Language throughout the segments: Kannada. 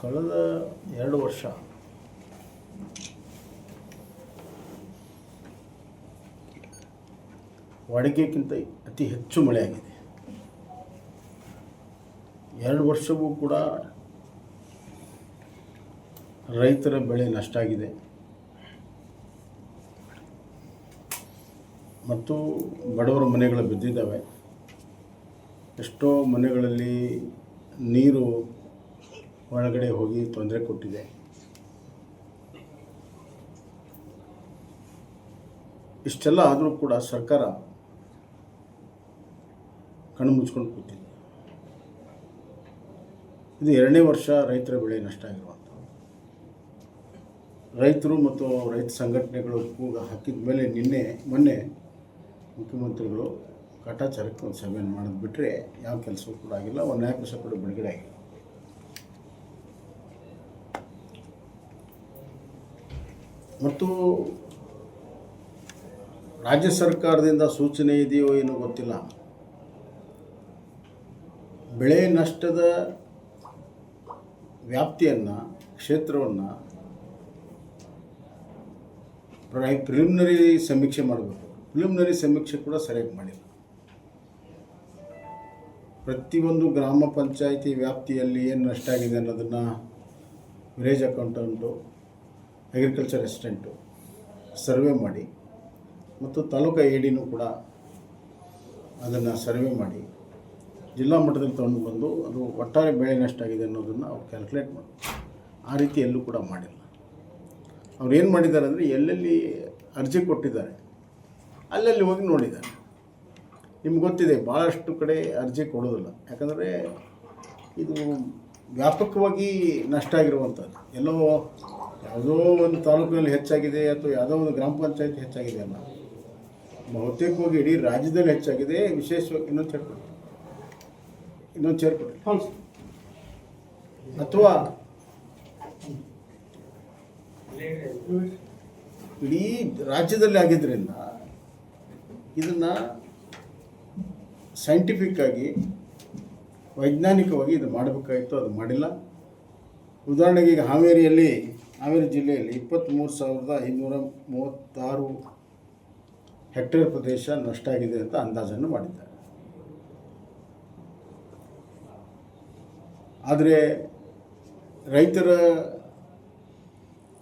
ಕಳೆದ ಎರಡು ವರ್ಷ. ವಾಡಿಕೆಗಿಂತ ಅತಿ ಹೆಚ್ಚು ಮಳೆಯಾಗಿದೆ. ಎರಡು ವರ್ಷವೂ ಕೂಡ ರೈತರ ಬೆಳೆ ನಷ್ಟ ಆಗಿದೆ. ಮತ್ತು ಬಡವರ ಮನೆಗಳು ಬಿದ್ದಿದ್ದಾವೆ. ಎಷ್ಟೋ ಮನೆಗಳಲ್ಲಿ ನೀರು ಒಳಗಡೆ ಹೋಗಿ ತೊಂದರೆ ಕೊಟ್ಟಿದೆ. ಇಷ್ಟೆಲ್ಲ ಆದರೂ ಕೂಡ ಸರ್ಕಾರ ಕಣ್ಣು ಮುಚ್ಕೊಂಡು ಕೂತಿದೆ. ಇದು ಎರಡನೇ ವರ್ಷ ರೈತರ ಬೆಳೆ ನಷ್ಟ ಆಗಿರುವಂಥ ರೈತರು ಮತ್ತು ರೈತ ಸಂಘಟನೆಗಳು ಕೂಗ ಹಾಕಿದ ಮೇಲೆ ನಿನ್ನೆ, ಮೊನ್ನೆ ಮುಖ್ಯಮಂತ್ರಿಗಳು ಕಟಾಚಾರಕ್ಕೆ ಒಂದು ಸಭೆಯನ್ನು ಮಾಡೋದು ಯಾವ ಕೆಲಸವೂ ಕೂಡ ಆಗಿಲ್ಲ, ಒಂದು ನ್ಯಾಯ ವರ್ಷ ಕೂಡ ಬಿಡುಗಡೆ ಆಗಿಲ್ಲ ಮತ್ತು ರಾಜ್ಯ ಸರ್ಕಾರದಿಂದ ಸೂಚನೆ ಇದೆಯೋ ಏನೋ ಗೊತ್ತಿಲ್ಲ. ಬೆಳೆ ನಷ್ಟದ ವ್ಯಾಪ್ತಿಯನ್ನು, ಕ್ಷೇತ್ರವನ್ನು ಪ್ರೈ ಪ್ರಿಲಿಮಿನರಿ ಸಮೀಕ್ಷೆ ಮಾಡಬೇಕು. ಪ್ರಿಲಿಮಿನರಿ ಸಮೀಕ್ಷೆ ಕೂಡ ಸರಿಯಾಗಿ ಮಾಡಿಲ್ಲ. ಪ್ರತಿಯೊಂದು ಗ್ರಾಮ ಪಂಚಾಯಿತಿ ವ್ಯಾಪ್ತಿಯಲ್ಲಿ ಏನು ನಷ್ಟ ಆಗಿದೆ ಅನ್ನೋದನ್ನು village accountant agriculture assistant survey ಮಾಡಿ ಮತ್ತು ತಾಲೂಕು ಎ ಡಿನೂ ಕೂಡ ಅದನ್ನು ಸರ್ವೆ ಮಾಡಿ. ಜಿಲ್ಲಾ ಮಟ್ಟದಲ್ಲಿ ತಗೊಂಡು ಬಂದು ಅದು ಒಟ್ಟಾರೆ ಬೆಳೆ ನಷ್ಟ ಆಗಿದೆ ಅನ್ನೋದನ್ನು ಅವ್ರು ಕ್ಯಾಲ್ಕುಲೇಟ್ ಮಾಡಿ, ಆ ರೀತಿ ಎಲ್ಲೂ ಕೂಡ ಮಾಡಿಲ್ಲ. ಅವ್ರು ಏನು ಮಾಡಿದ್ದಾರೆ ಅಂದರೆ ಎಲ್ಲೆಲ್ಲಿ ಅರ್ಜಿ ಕೊಟ್ಟಿದ್ದಾರೆ, ಅಲ್ಲಲ್ಲಿ ಹೋಗಿ ನೋಡಿದ್ದಾರೆ. ನಿಮ್ಗೆ ಗೊತ್ತಿದೆ ಭಾಳಷ್ಟು ಕಡೆ ಅರ್ಜಿ ಕೊಡೋದಿಲ್ಲ. ಯಾಕಂದರೆ ಇದು ವ್ಯಾಪಕವಾಗಿ ನಷ್ಟ ಆಗಿರುವಂಥದ್ದು. ಎಲ್ಲೋ ಯಾವುದೋ ಒಂದು ತಾಲೂಕಿನಲ್ಲಿ ಹೆಚ್ಚಾಗಿದೆ ಅಥವಾ ಯಾವುದೋ ಒಂದು ಗ್ರಾಮ ಪಂಚಾಯತ್ ಹೆಚ್ಚಾಗಿದೆ ಅಲ್ಲ. ಬಹುತೇಕವಾಗಿ ಇಡೀ ರಾಜ್ಯದಲ್ಲಿ ಹೆಚ್ಚಾಗಿದೆ, ವಿಶೇಷವಾಗಿ ಇನ್ನೊಂದು ಸೇರ್ಕೊಡಿ ಇನ್ನೊಂದು ಸೇರ್ಕೊಡಿ. ಅಥವಾ ಇಡೀ ರಾಜ್ಯದಲ್ಲಿ ಆಗಿದ್ದರಿಂದ ಇದನ್ನು ಸೈಂಟಿಫಿಕ್ ಆಗಿ, ವೈಜ್ಞಾನಿಕವಾಗಿ ಇದು ಮಾಡಬೇಕಾಗಿತ್ತು ಅದು ಮಾಡಿಲ್ಲ. ಉದಾಹರಣೆಗೆ ಈಗ ಹಾವೇರಿಯಲ್ಲಿ ಹಾವೇರಿ ಜಿಲ್ಲೆಯಲ್ಲಿ ಇಪ್ಪತ್ತ್ಮೂರು ಸಾವಿರದ ಐನೂರ ಮೂವತ್ತಾರು ಹೆಕ್ಟೇರ್ ಪ್ರದೇಶ ನಷ್ಟ ಆಗಿದೆ ಅಂತ ಅಂದಾಜನ್ನು ಮಾಡಿದ್ದಾರೆ. ಆದರೆ ರೈತರ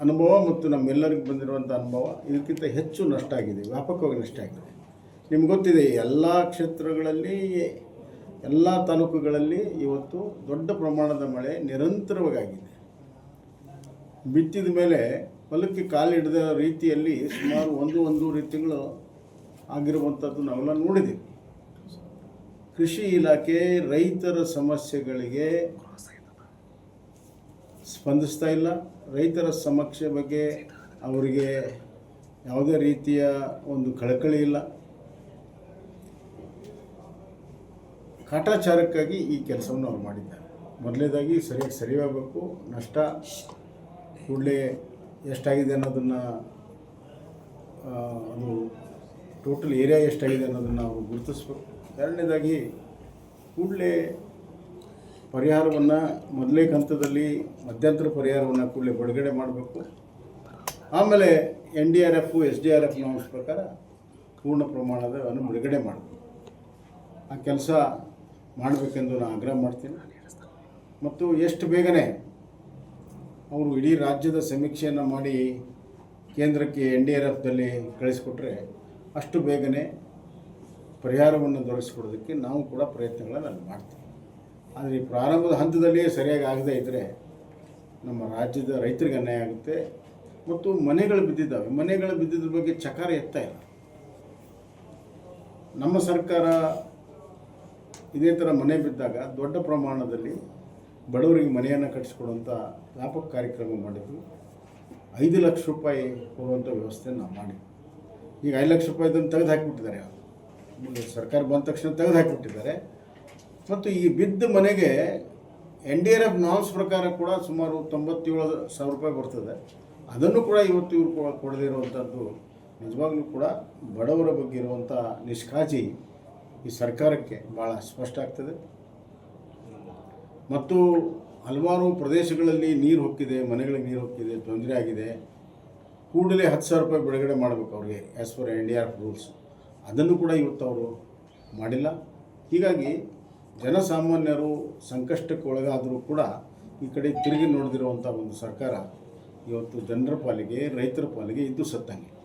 ಅನುಭವ ಮತ್ತು ನಮ್ಮೆಲ್ಲರಿಗೂ ಬಂದಿರುವಂಥ ಅನುಭವ ಇದಕ್ಕಿಂತ ಹೆಚ್ಚು ನಷ್ಟ ಆಗಿದೆ, ವ್ಯಾಪಕವಾಗಿ ನಷ್ಟ ಆಗಿದೆ. ನಿಮ್ಗೆ ಗೊತ್ತಿದೆ ಎಲ್ಲ ಕ್ಷೇತ್ರಗಳಲ್ಲಿ, ಎಲ್ಲ ತಾಲೂಕುಗಳಲ್ಲಿ ಇವತ್ತು ದೊಡ್ಡ ಪ್ರಮಾಣದ ಮಳೆ ನಿರಂತರವಾಗಿ ಬಿತ್ತಿದ ಮೇಲೆ ಹೊಲಕ್ಕೆ ಕಾಲಿಡದ ರೀತಿಯಲ್ಲಿ ಸುಮಾರು ಒಂದು, ಒಂದೂವರೆ ತಿಂಗಳು ಆಗಿರುವಂಥದ್ದು ನಾವೆಲ್ಲ ನೋಡಿದ್ದೀವಿ. ಕೃಷಿ ಇಲಾಖೆ ರೈತರ ಸಮಸ್ಯೆಗಳಿಗೆ ಸ್ಪಂದಿಸ್ತಾ ಇಲ್ಲ. ರೈತರ ಸಮಸ್ಯೆ ಬಗ್ಗೆ ಅವರಿಗೆ ಯಾವುದೇ ರೀತಿಯ ಒಂದು ಕಳಕಳಿ ಇಲ್ಲ. ಕಾಟಾಚಾರಕ್ಕಾಗಿ ಈ ಕೆಲಸವನ್ನು ಅವ್ರು ಮಾಡಿದ್ದಾರೆ. ಮೊದಲನೇದಾಗಿ ಸರಿಯಾಗಿ ಸರಿಯಾಗಬೇಕು. ನಷ್ಟ ಕೂಡಲೇ ಎಷ್ಟಾಗಿದೆ ಅನ್ನೋದನ್ನು ಅದು ಟೋಟಲ್ ಏರಿಯಾ ಎಷ್ಟಾಗಿದೆ ಅನ್ನೋದನ್ನು ನಾವು ಗುರುತಿಸ್ಬೇಕು. ಎರಡನೇದಾಗಿ ಕೂಡಲೇ ಪರಿಹಾರವನ್ನು ಮೊದಲೇ ಹಂತದಲ್ಲಿ ಮಧ್ಯಂತರ ಪರಿಹಾರವನ್ನು ಕೂಡಲೇ ಬಿಡುಗಡೆ ಮಾಡಬೇಕು. ಆಮೇಲೆ N D R F S D R F ಅಂಶ ಪ್ರಕಾರ ಪೂರ್ಣ ಪ್ರಮಾಣದ ಬಿಡುಗಡೆ ಮಾಡಬೇಕು. ಆ ಕೆಲಸ ಮಾಡಬೇಕೆಂದು ನಾನು ಆಗ್ರಹ ಮಾಡ್ತೀನಿ. ಮತ್ತು ಎಷ್ಟು ಬೇಗನೆ ಅವರು ಇಡೀ ರಾಜ್ಯದ ಸಮೀಕ್ಷೆಯನ್ನು ಮಾಡಿ ಕೇಂದ್ರಕ್ಕೆ ಎನ್ ಡಿ ಆರ್ ಎಫ್ದಲ್ಲಿ ಕಳಿಸ್ಕೊಟ್ರೆ ಅಷ್ಟು ಬೇಗನೆ ಪರಿಹಾರವನ್ನು ದೊರಕಿಸ್ಕೊಡೋದಕ್ಕೆ ನಾವು ಕೂಡ ಪ್ರಯತ್ನಗಳನ್ನು ಅಲ್ಲಿ ಮಾಡ್ತೀವಿ. ಆದರೆ ಈ ಪ್ರಾರಂಭದ ಹಂತದಲ್ಲಿಯೇ ಸರಿಯಾಗಿ ಆಗದೇ ಇದ್ದರೆ ನಮ್ಮ ರಾಜ್ಯದ ರೈತರಿಗೆ ಅನ್ಯಾಯ ಆಗುತ್ತೆ. ಮತ್ತು ಮನೆಗಳು ಬಿದ್ದಿದ್ದಾವೆ. ಮನೆಗಳು ಬಿದ್ದಿದ್ರ ಬಗ್ಗೆ ಚಕಾರ ಎತ್ತಾ ಇಲ್ಲ. ನಮ್ಮ ಸರ್ಕಾರ ಇದೇ ಥರ ಮನೆ ಬಿದ್ದಾಗ ದೊಡ್ಡ ಪ್ರಮಾಣದಲ್ಲಿ ಬಡವರಿಗೆ ಮನೆಯನ್ನು ಕಟ್ಟಿಸ್ಕೊಡುವಂಥ ವ್ಯಾಪಕ ಕಾರ್ಯಕ್ರಮ ಮಾಡಿದ್ವಿ. ಐದು ಲಕ್ಷ ರೂಪಾಯಿ ಕೊಡುವಂಥ ವ್ಯವಸ್ಥೆ ನಾವು ಮಾಡಿ ಈಗ ಐದು ಲಕ್ಷ ರೂಪಾಯಿದನ್ನು ತೆಗೆದು ಹಾಕಿಬಿಟ್ಟಿದ್ದಾರೆ ಸರ್ಕಾರ ಬಂದ ತಕ್ಷಣ ತೆಗೆದು ಹಾಕಿಬಿಟ್ಟಿದ್ದಾರೆ. ಮತ್ತು ಈ ಬಿದ್ದ ಮನೆಗೆ N D R F norms ಪ್ರಕಾರ ಕೂಡ ಸುಮಾರು ತೊಂಬತ್ತೇಳು ಸಾವಿರ ರೂಪಾಯಿ ಬರ್ತದೆ. ಅದನ್ನು ಕೂಡ ಇವತ್ತು ಇವರು ಕೂಡ ಕೊಡದೇ ಇರುವಂಥದ್ದು ನಿಜವಾಗ್ಲೂ ಕೂಡ ಬಡವರ ಬಗ್ಗೆ ಇರುವಂಥ ನಿಷ್ಕಾಜಿ ಈ ಸರ್ಕಾರಕ್ಕೆ ಭಾಳ ಸ್ಪಷ್ಟ ಆಗ್ತದೆ. ಮತ್ತು ಹಲವಾರು ಪ್ರದೇಶಗಳಲ್ಲಿ ನೀರು ಹೊಕ್ಕಿದೆ, ಮನೆಗಳಿಗೆ ನೀರು ಹೊಕ್ಕಿದೆ, ತೊಂದರೆ ಆಗಿದೆ. ಕೂಡಲೇ ಹತ್ತು ಸಾವಿರ ರೂಪಾಯಿ ಬಿಡುಗಡೆ ಮಾಡಬೇಕು ಅವ್ರಿಗೆ as per N D R F rules ಅದನ್ನು ಕೂಡ ಇವತ್ತು ಅವರು ಮಾಡಿಲ್ಲ. ಹೀಗಾಗಿ ಜನಸಾಮಾನ್ಯರು ಸಂಕಷ್ಟಕ್ಕೆ ಒಳಗಾದರೂ ಕೂಡ ಈ ಕಡೆ ತಿರುಗಿ ನೋಡದಿರುವಂಥ ಒಂದು ಸರ್ಕಾರ ಇವತ್ತು ಜನರ ಪಾಲಿಗೆ, ರೈತರ ಪಾಲಿಗೆ ಇದ್ದು ಸತ್ತಂಗೆ.